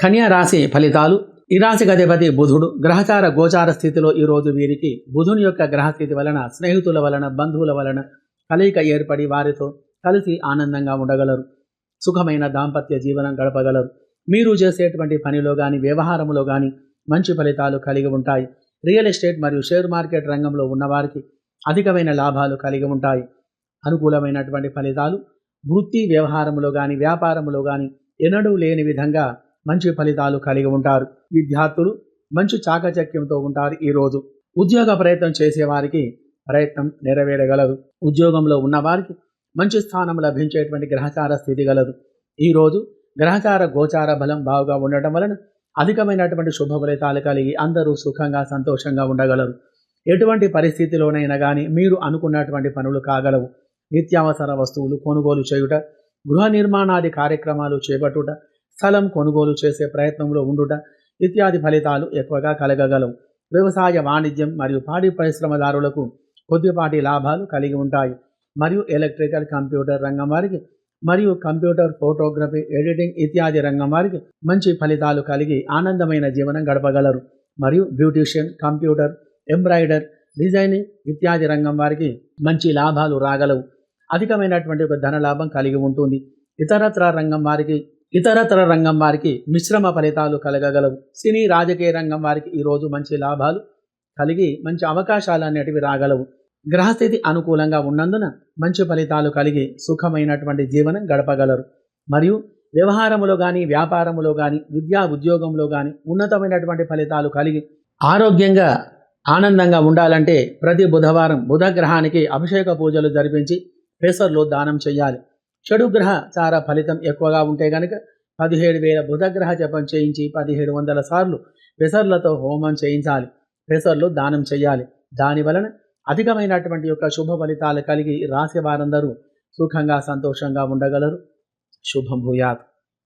కన్యా రాశి ఫలితాలు. ఈ రాశికి అధిపతి బుధుడు గ్రహచార గోచార స్థితిలో ఈరోజు వీరికి బుధుని యొక్క గ్రహస్థితి వలన స్నేహితుల వలన బంధువుల వలన కలయిక ఏర్పడి వారితో కలిసి ఆనందంగా ఉండగలరు. సుఖమైన దాంపత్య జీవనం గడపగలరు. మీరు చేసేటువంటి పనిలో కానీ వ్యవహారంలో కానీ మంచి ఫలితాలు కలిగి ఉంటాయి. రియల్ ఎస్టేట్ మరియు షేర్ మార్కెట్ రంగంలో ఉన్నవారికి అధికమైన లాభాలు కలిగి ఉంటాయి. అనుకూలమైనటువంటి ఫలితాలు వృత్తి వ్యవహారంలో కానీ వ్యాపారంలో కానీ ఎన్నడూ లేని విధంగా మంచి ఫలితాలు కలిగి ఉంటారు. విద్యార్థులు మంచి చాకచక్యంతో ఉంటారు ఈరోజు ఉద్యోగ ప్రయత్నం చేసేవారికి ప్రయత్నం నెరవేరగలదు. ఉద్యోగంలో ఉన్నవారికి మంచి స్థానం లభించేటువంటి గ్రహచార స్థితి గలదు. ఈరోజు గ్రహచార గోచార బలం బాగా ఉండటం వలన అధికమైనటువంటి శుభ ఫలితాలు కలిగి అందరూ సుఖంగా సంతోషంగా ఉండగలరు. ఎటువంటి పరిస్థితిలోనైనా కానీ మీరు అనుకున్నటువంటి పనులు కాగలవు. నిత్యావసర వస్తువులు కొనుగోలు చేయుట గృహ నిర్మాణాది కార్యక్రమాలు చేపట్టుట స్థలం కొనుగోలు చేసే ప్రయత్నంలో ఉండుట ఇత్యాది ఫలితాలు ఎక్కువగా కలగగలవు. వ్యవసాయ వాణిజ్యం మరియు పాడి పరిశ్రమదారులకు కొద్దిపాటి లాభాలు కలిగి ఉంటాయి. మరియు ఎలక్ట్రికల్ కంప్యూటర్ రంగం వారికి మరియు కంప్యూటర్ ఫోటోగ్రఫీ ఎడిటింగ్ ఇత్యాది రంగం వారికి మంచి ఫలితాలు కలిగి ఆనందమైన జీవనం గడపగలరు. మరియు బ్యూటీషియన్ కంప్యూటర్ ఎంబ్రాయిడర్ డిజైనింగ్ ఇత్యాది రంగం వారికి మంచి లాభాలు రాగలవు. అధికమైనటువంటి ఒక ధన లాభం కలిగి ఉంటుంది. ఇతరత్ర రంగం వారికి ఇతరతర రంగం వారికి మిశ్రమ ఫలితాలు కలగగలవు. సినీ రాజకీయ రంగం వారికి ఈరోజు మంచి లాభాలు కలిగి మంచి అవకాశాలు అనేటివి రాగలవు. గ్రహస్థితి అనుకూలంగా ఉన్నందున మంచి ఫలితాలు కలిగి సుఖమైనటువంటి జీవనం గడపగలరు. మరియు వ్యవహారములో కానీ వ్యాపారములో కానీ విద్యా ఉద్యోగంలో కానీ ఉన్నతమైనటువంటి ఫలితాలు కలిగి ఆరోగ్యంగా ఆనందంగా ఉండాలంటే ప్రతి బుధవారం బుధ గ్రహానికి అభిషేక పూజలు జరిపించి పెసర్లో దానం చేయాలి. చెడు గ్రహ చార ఫలితం ఎక్కువగా ఉంటే గనక పదిహేడు వేల బుధగ్రహ జపం చేయించి పదిహేడు వందల సార్లు పెసర్లతో హోమం చేయించాలి. పెసర్లు దానం చేయాలి. దాని వలన అధికమైనటువంటి యొక్క శుభ ఫలితాలు కలిగి రాసే వారందరూ సుఖంగా సంతోషంగా ఉండగలరు. శుభం భూయాత్.